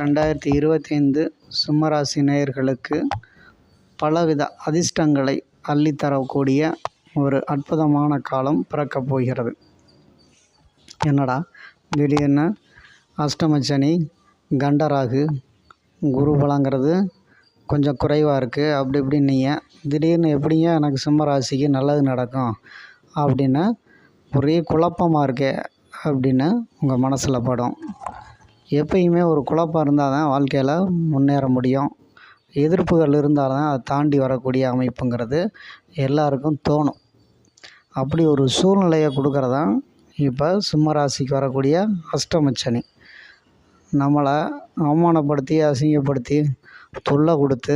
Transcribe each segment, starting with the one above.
ரெண்டாயிரத்தி இருபத்தைந்து சிம்மராசி நேயர்களுக்கு பலவித அதிர்ஷ்டங்களை அள்ளித்தரக்கூடிய ஒரு அற்புதமான காலம் பிறக்கப் போகிறது. என்னடா? திடீர்னு அஷ்டமச்சனி கண்டராகு குரு பலங்கிறது கொஞ்சம் குறைவாக இருக்குது அப்படி இப்படின்னீங்க. திடீர்னு எப்படிங்க எனக்கு சிம்மராசிக்கு நல்லது நடக்கும் அப்படின்னு ஒரே குழப்பமாக இருக்கே அப்படின்னு உங்கள் மனசில் படும். எப்பயுமே ஒரு குழப்பம் இருந்தால் தான் வாழ்க்கையில் முன்னேற முடியும். எதிர்ப்புகள் இருந்தால் தான் அதை தாண்டி வரக்கூடிய அமைப்புங்கிறது எல்லாருக்கும் தோணும். அப்படி ஒரு சூழ்நிலையை கொடுக்குறதான் இப்போ சிம்மராசிக்கு வரக்கூடிய அஷ்டமச்சனி நம்மளை அவமானப்படுத்தி அசிங்கப்படுத்தி தொல்லை கொடுத்து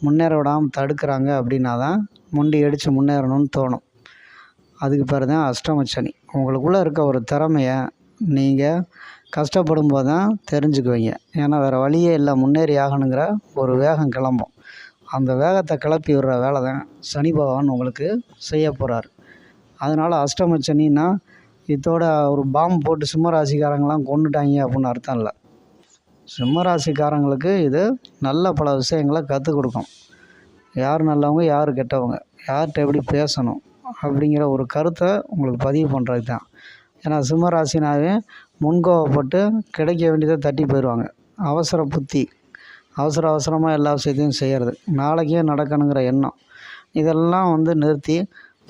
முன்னேற விடாமல் தடுக்கிறாங்க அப்படின்னா தான் முண்டி அடித்து முன்னேறணும்னு தோணும். அதுக்கு பேர் தான் அஷ்டமச்சனி உங்களுக்குள்ளே இருக்க ஒரு திறமையை நீங்கள் கஷ்டப்படும் போது தான் தெரிஞ்சுக்குவீங்க. ஏன்னா வேறு வழியே இல்லை. முன்னேறி ஆகணுங்கிற ஒரு வேகம் கிளம்பும். அந்த வேகத்தை கிளப்பி விடுற வேலை தான் சனி பகவான் உங்களுக்கு செய்ய போகிறார் அதனால் அஷ்டமச்சனின்னா இதோட ஒரு பாம்பு போட்டு சிம்மராசிக்காரங்களாம் கொண்டுட்டாங்க அப்படின்னு அர்த்தம் இல்லை. சிம்மராசிக்காரங்களுக்கு இது நல்ல பல விஷயங்களை கற்றுக் கொடுக்கும். யார் நல்லவங்க யார் கெட்டவங்க யார்கிட்ட எப்படி பேசணும் அப்படிங்கிற ஒரு கருத்தை உங்களுக்கு பதிவு பண்ணுறது தான் ஏன்னா சிம்மராசினாவே முன்கோவப்பட்டு கிடைக்க வேண்டியதை தட்டி போயிடுவாங்க. அவசர புத்தி. அவசர அவசரமாக எல்லா விஷயத்தையும் செய்கிறது நாளைக்கே நடக்கணுங்கிற எண்ணம். இதெல்லாம் வந்து நிறுத்தி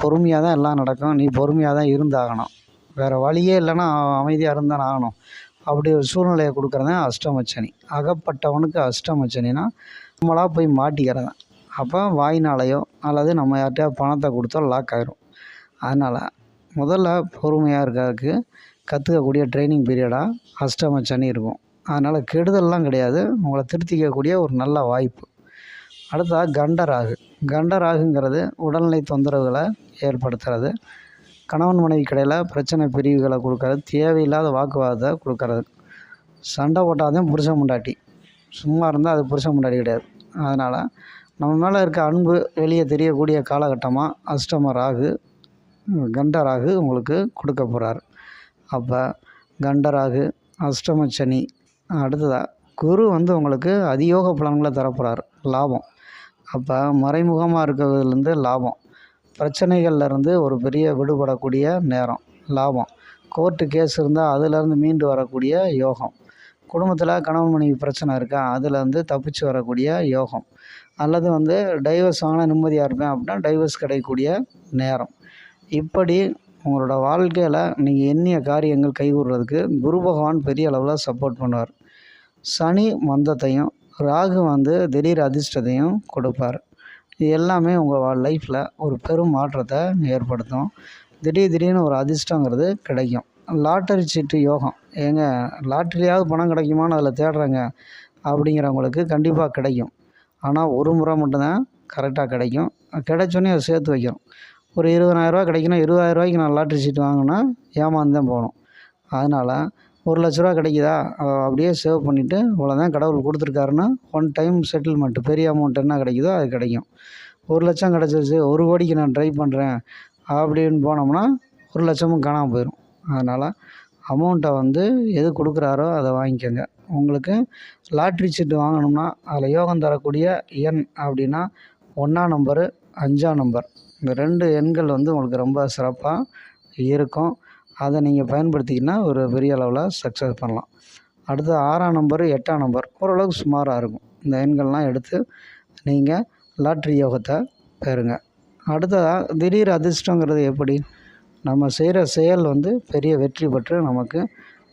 பொறுமையாக தான் எல்லாம் நடக்கும். நீ பொறுமையாக தான் இருந்தாகணும். வேறு வழியே இல்லைன்னா அமைதியாக இருந்தான் ஆகணும். அப்படி ஒரு சூழ்நிலையை கொடுக்குறதே அஷ்டமச்சனி. அகப்பட்டவனுக்கு அஷ்டமச்சனினா நம்மளாக போய் மாட்டிக்கிறதான். அப்போ வாய்னாலையோ அல்லது நம்ம யார்கிட்டயாவது பணத்தை கொடுத்தோ லாக் ஆயிரும். அதனால் முதல்ல பொறுமையாக இருக்கிறதுக்கு கற்றுக்கக்கூடிய ட்ரைனிங் பீரியடாக அஷ்டமச்சனி இருக்கும். அதனால் கெடுதல்லாம் கிடையாது. உங்களை திருத்திக்கக்கூடிய ஒரு நல்ல வாய்ப்பு. அடுத்ததாக கண்டராகு. கண்டராகுங்கிறது உடல்நிலை தொந்தரவுகளை ஏற்படுத்துறது. கணவன் மனைவி கடையில் பிரச்சனை பிரிவுகளை கொடுக்கறது தேவையில்லாத வாக்குவாதத்தை கொடுக்கறது. சண்டை போட்டாதான் புருஷன் முண்டாட்டி. சும்மா இருந்தால் அது புருஷன் முண்டாட்டி கிடையாது. அதனால் நம்ம மேலே இருக்க அன்பு வெளியே தெரியக்கூடிய காலகட்டமாக அஷ்டம ராகு கண்டராகு உங்களுக்கு கொடுக்க போகிறார் அப்போ கண்டராகு அஷ்டம சனி அடுத்ததாக குரு வந்து உங்களுக்கு அதியோக பலன்களை தரப்போகிறார் லாபம். அப்போ மறைமுகமாக இருக்கிறதுலேருந்து லாபம். பிரச்சனைகள்லேருந்து ஒரு பெரிய விடுபடக்கூடிய நேரம். லாபம். கோர்ட்டு கேஸ் இருந்தால் அதுலேருந்து மீண்டு வரக்கூடிய யோகம். குடும்பத்தில் கணவன் மனைவி பிரச்சனை இருக்கா அதுலேருந்து தப்பிச்சு வரக்கூடிய யோகம். அல்லது வந்து டைவர்ஸ் ஆனால் நிம்மதியாக இருப்பேன் அப்படின்னா டைவர்ஸ் கிடைக்கக்கூடிய நேரம். இப்படி உங்களோட வாழ்க்கையில் நீங்கள் எண்ணிய காரியங்கள் கைகூடுறதுக்கு குரு பகவான் பெரிய அளவில் சப்போர்ட் பண்ணுவார். சனி மந்தத்தையும் ராகு வந்து திடீர் அதிர்ஷ்டத்தையும் கொடுப்பார். இது எல்லாமே உங்கள் லைஃப்பில் ஒரு பெரும் மாற்றத்தை ஏற்படுத்தும். திடீர் திடீர்னு ஒரு அதிர்ஷ்டங்கிறது கிடைக்கும். லாட்டரி சீட்டு யோகம். ஏங்க லாட்டரியாவது பணம் கிடைக்குமான்னு அதில் தேடுறேங்க அப்படிங்கிறவங்களுக்கு கண்டிப்பாக கிடைக்கும். ஆனால் ஒரு முறை மட்டும்தான் கரெக்டாக கிடைக்கும். கிடைச்சோன்னே அதை சேர்த்து வைக்கணும். ஒரு இருபதனாயிரரூவா கிடைக்கணும் இருபதாயிரரூவாய்க்கு நான் லாட்ரி சீட்டு வாங்கினா ஏமாந்து தான் போகணும். அதனால் ஒரு லட்ச ரூபா கிடைக்குதா? அப்படியே சேவ் பண்ணிவிட்டு இவ்வளோதான் கடவுள் கொடுத்துருக்காருன்னா ஒன் டைம் செட்டில்மெண்ட்டு பெரிய அமௌண்ட் என்ன கிடைக்குதோ அது கிடைக்கும். ஒரு லட்சம் கிடச்சிருச்சு ஒரு கோடிக்கு நான் ட்ரை பண்ணுறேன் அப்படின்னு போனோம்னா ஒரு லட்சமும் காணாமல் போயிடும் அதனால் அமௌண்ட்டை வந்து எது கொடுக்குறாரோ அதை வாங்கிக்கோங்க. உங்களுக்கு லாட்ரி சீட்டு வாங்கணும்னா அதில் யோகம் தரக்கூடிய எண் அப்படின்னா ஒன்றாம் நம்பரு அஞ்சாம் நம்பர் இந்த ரெண்டு எண்கள் வந்து உங்களுக்கு ரொம்ப சிறப்பாக இருக்கும். அதை நீங்கள் பயன்படுத்திக்கினா ஒரு பெரிய அளவில் சக்ஸஸ் பண்ணலாம். அடுத்து ஆறாம் நம்பர் எட்டாம் நம்பர் ஓரளவுக்கு சுமாராக இருக்கும். இந்த எண்கள்லாம் எடுத்து நீங்கள் லாட்ரி யோகத்தை பெறுங்க. அடுத்ததாக திடீர் அதிர்ஷ்டங்கிறது எப்படி? நம்ம செய்கிற செயல் வந்து பெரிய வெற்றி பெற்று நமக்கு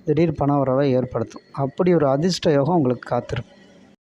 திடீர் பண உறவை ஏற்படுத்தும். அப்படி ஒரு அதிர்ஷ்ட யோகம் உங்களுக்கு காத்திருக்கும்.